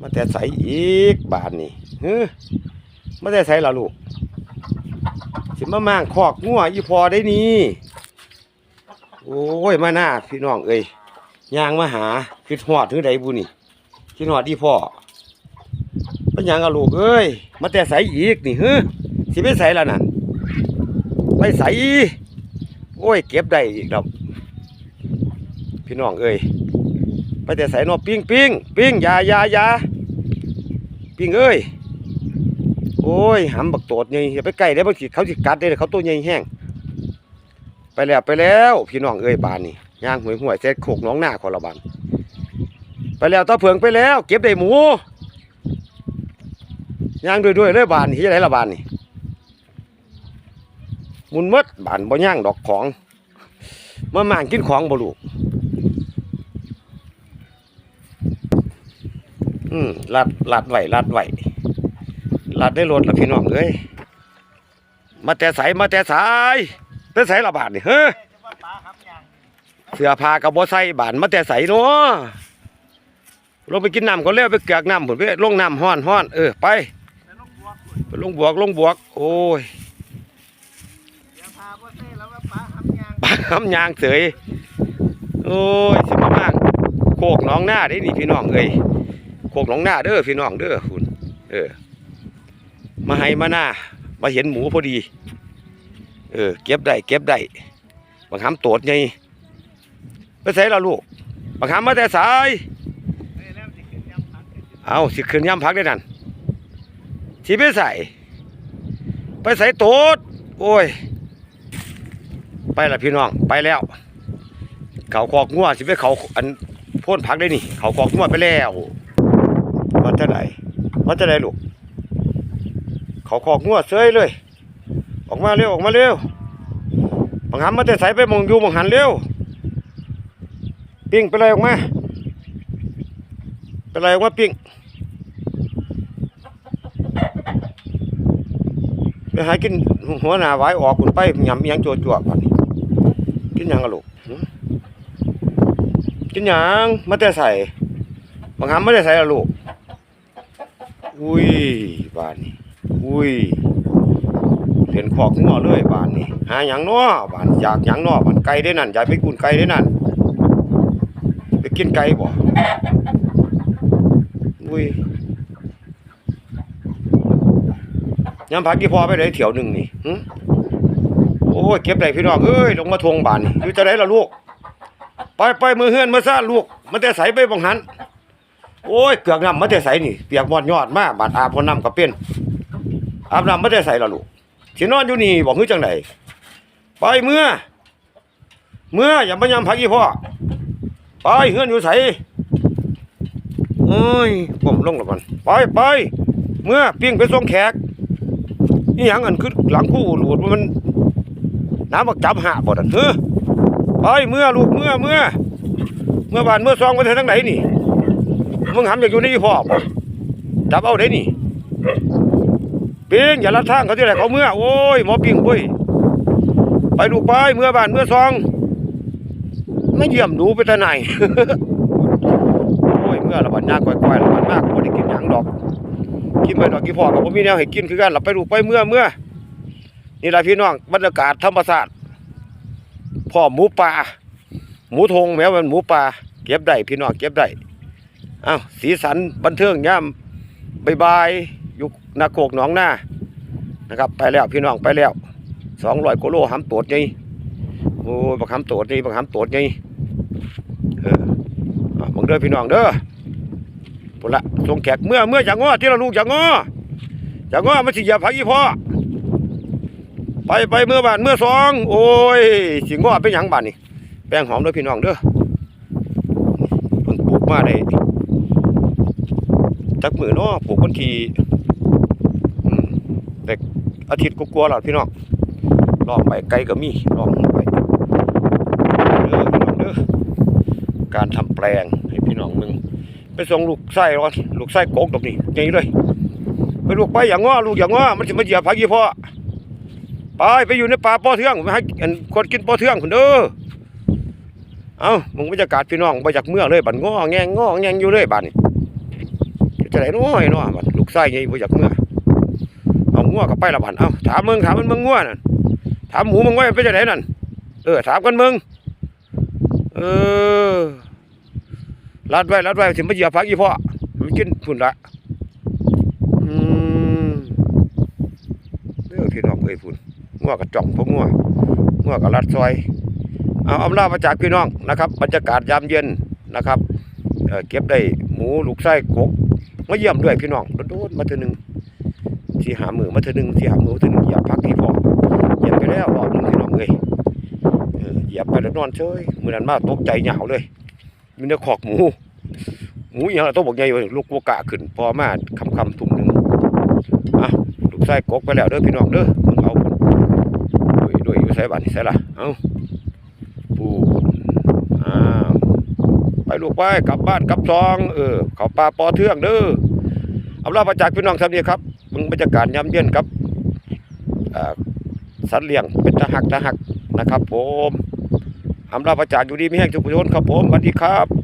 มาแต่ใสอีกบานนี่เฮ้มาแต่ใสล่ะลูก สิมาม่างคอกงัวอีพอได้นี่โอ้ยมาหน้าพี่น้องเอ้ยย่างมาหาคิดหอดถึงใดบุนี่คิดหอดอีพ่อเป็นยังอะลูกเอ้ยมาแต่ใสอีกนี่เฮ้สิไปใสแล้วนั่นไปใสโอ้ย เก็บได้อีกแล้วพี่น้องเอ้ย ไปแต่ใส่นอปิ้งปิ้งปิ้งยายายาปิ้งเอ้ยโอ้ยหำบักโตดไงอย่าไปใกล้ได้บางทีเขาสิกัดได้เขาตัวใหญ่แห้งไปแล้วไปแล้ว พี่น้องเอ้ยบานนี่ย่างหวยหวยเสร็จโขกน้องหน้าคนละบานไปแล้วตาเผืองไปแล้ว เก็บได้หมูย่างด้วยด้วยเลยบานที่ไหนละบานนี่มุนมดบานบ่ย่างดอกของมาม่างกินของบ่ลูก อืมลัดลัดไหวลัดไหวลัดได้รถละพี่น้องเอ้ยมาแต่ใสมาแต่สายแต่ใสละบาทนี่เฮ้อเสื้อผ้ากับบ่ใส่บานมาแต่ใสเนาะลงไปกินน้ำก่อนเร็วไปเกือกน้ำผลไปลงน้ำห้อนห้อนเออไปไปลงบวกลงบวก โอ้ยปลาคำยางเสยโอ้ยสิมามากโคกหน้องหน้าได้นี่พี่น้องเอ้ย โคกหนองหน้าเด้อพี่น้องเด้อคุณเออ มาให้มาหน้ามาเห็นหมูพอดี เออ เก็บได้เก็บได้บางคำโตดไงไปใส่ละลูกบางคำมาแต่สายเอาสิขึ้นย่ำพักได้นั่นสิไปใส่ ไปใส่โตดโอ้ย ไปละพี่น้องไปแล้ว เขาคอกงัวสิไปเขาอันพ่นพักได้นี่ เขาคอกงัวไปแล้ว วัดจะไหนวัดจะไหนลูก เขาขอกงัวเซยเลย ออกมาเร็วออกมาเร็วบังหันมาแต่ใส่ไปมองอยู่บังหันเร็วปิ้งไปเลยออกมาไปเลยออกมาปิ้งไปหากินหัวหน้าไว้ออกคุณไปยำยังจัวจวกนี่กินยังกะลูกกินยังมาแต่ใส่บังหันมาแต่ใส่ละลูก อุ้ยบ้านนี้อุ้ยเปลี่ยนขอกงัวเลยบ้านนี้หาหยังน้อบ้านอยากหยังน้อบ้านไก่ได้นั่นอยากไปกุนไก่ได้นั่นไปกินไก่บ่อุ้ยยำผักกี่พอไปได้เถียวหนึ่งนี่โอ้ยเก็บได้พี่น้องเอ้ยลงมาทวงบ้านนี่อยู่จะได้ละลูกไปไปมือเฮือนมาซ่าลูก มันแต่ใสไปบังหัน โอ้ยเกือกน้ำมาแต่ใสนี่เปียกหมดยอดมากบาดอาบพน้ำก็เป็นอาบน้ำมาแต่ใสละลูกสินอนอยู่นี่บอกคือจังไดไปเมื่อ เมื่ออย่ามาย้ำพักอีพ่อไปเฮือนอยู่ใสโอ้ยผมลงแล้วมันไปไปเมื่อเปิ้งไปส่งแขกนี่ยังอันคือหลังคู่หลุดมันน้ำบักจับหาบ่ดันเฮ้อไปเมื่อลูกเมื่อเมื่อ เมื่อบ้านเมื่อซองไปทางไหนนี่ มึงหำอยากอยู่นี่พ่อจับเอาได้นี่ปิงอย่าลัดทางเขาที่ไหนเขาเมื่อโอ้ยหมอปิงเว้ยไปลูไปเมื่อบ้านเมื่อซองไม่เยี่ยมดูไปแต่ไหนโอ้ยเมื่อละบัดยากก่อยๆละบัดมากบ่ได้กินหยังดอก กินไปดอกกี่พ่อกับผมมีแนวให้กินคือกันหลับไปลูไปเมื่อเมื่อนี่แหละพี่น้องบรรยากาศธรรมศาสตร์พ่อหมูป่าหมูทงแม้มันหมูป่าเก็บได้พี่น้องเก็บได้ อ้าวสีสันบันเทิงย่ำบายบายอยู่นาโคกหนองหน้านะครับ ไปแล้วพี่น้องไปแล้วสองร้อยกิโลหำตรวจไงโอ้ยบักหำตรวจนี่บักหำตรวจไงเอออะบังเด้อพี่น้องเด้อปุ่นละส่งแขกเมื่อเมื่ออย่างง้อที่เราลูกอย่างง้ออย่างง้อมันสิเหยียบพักอีพ่อไปไปเมื่อบานเมื่อสองโอ้ยสิง้อเป็นหยังบานนี่แป้งหอมเด้อพี่น้องเด้อเพิ่งปลูกมาได้ จักมือเนาะปลูกวันที่อืมเด็กอาทิตย์กลัวาๆแล้วพี่น้องลองไปไกลก็มีลองไปเด้อพี่น้องเด้อการทำแปลงให้พี่น้องมึงไปส่งลูกไส้ร้อนลูกไส้โกงตรงนี้อย่างนี้เลยไปลูกไปอย่างง้อลูกอย่างง้อมันสิมาเหยียบพักยี่พ่อไปไปอยู่ในป่าปอเทืองไปให้คนกินปอเทืองคนเด้อเอ้ามึงบรรยากาศพี่น้องไปจากเมื่อเลยบัดง้อแงงง้อแงงอยู่เลยบัดนี้ จะได้น้อยนาะบัดลูกชายใหญ่บ่อยากเมื่อเอางัวก็ไปละบัดเอ้าถามมึงถามมันมึงงัวนั่นถามหมูมึงไว้เป็นจังไดนั่นเออถามกันมึงเออรัดไว้รัดไว้สิมาเหยียบผักอีพ่อมันกินพุ่นละอืมเด้อพี่น้องเอ้ยพุ่นงัวก็จ่องพวกงัวงัวก็รัดซอยเอาอำลามาจากพี่น้องนะครับบรรยากาศยามเย็นนะครับเเก็บได้หมูลูกไส้กก มาเยี่ยมด้วยพี่น้องโดนๆมาเทื่อหนึงที่หามือมาเทื่อหนึงที่หามือมาเทื่อหนึงอย่าพักที่พอเหยียบไปแล้วรอบหนึงพี่น้องเอ้ยเหยียบไปแล้วนอนเฉยมื้อนั้นมาตกใจเหงาเลยมีแต่ขอกหมูหมูอหย่างละตัวบอกใหญ่เว้ยลูกกัวกะขึ้นพอมาคำคำๆทุ่มหนึ่งอะลูกไส้กกไปแล้วเด้อพี่น้องเด้อมึงเอาด้วยด้วยอยู่ใส่บ้านใส่ละเอา ปูอ้าวไป ลูกไปกลับบ้านกลับซอง เออเขาปลาปอเทืองเด้อเอาล่าประจักษ์พี่น้องทำนี่ครับมึงบรรยากาศยามเย็นครับสัตว์เลี้ยงเป็นตะหักตะหักนะครับ ผมอำลาประจักษ์อยู่ดีไม่แห้งทุกผู้ชนครับผมสวัสดีครับ